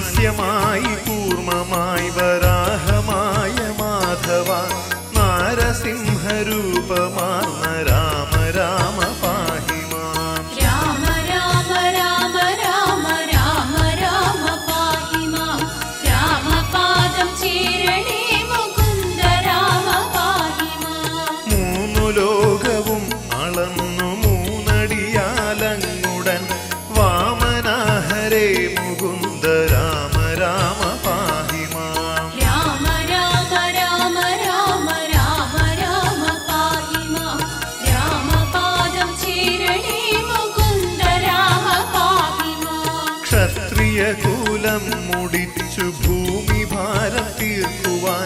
മത്സ്യമായി കൂർമ്മമായി വരാഹമായ മാധവ നാരസിംഹരൂപമാണ് ക്ഷത്രിയ കുലം മുടിച്ചു ഭൂമി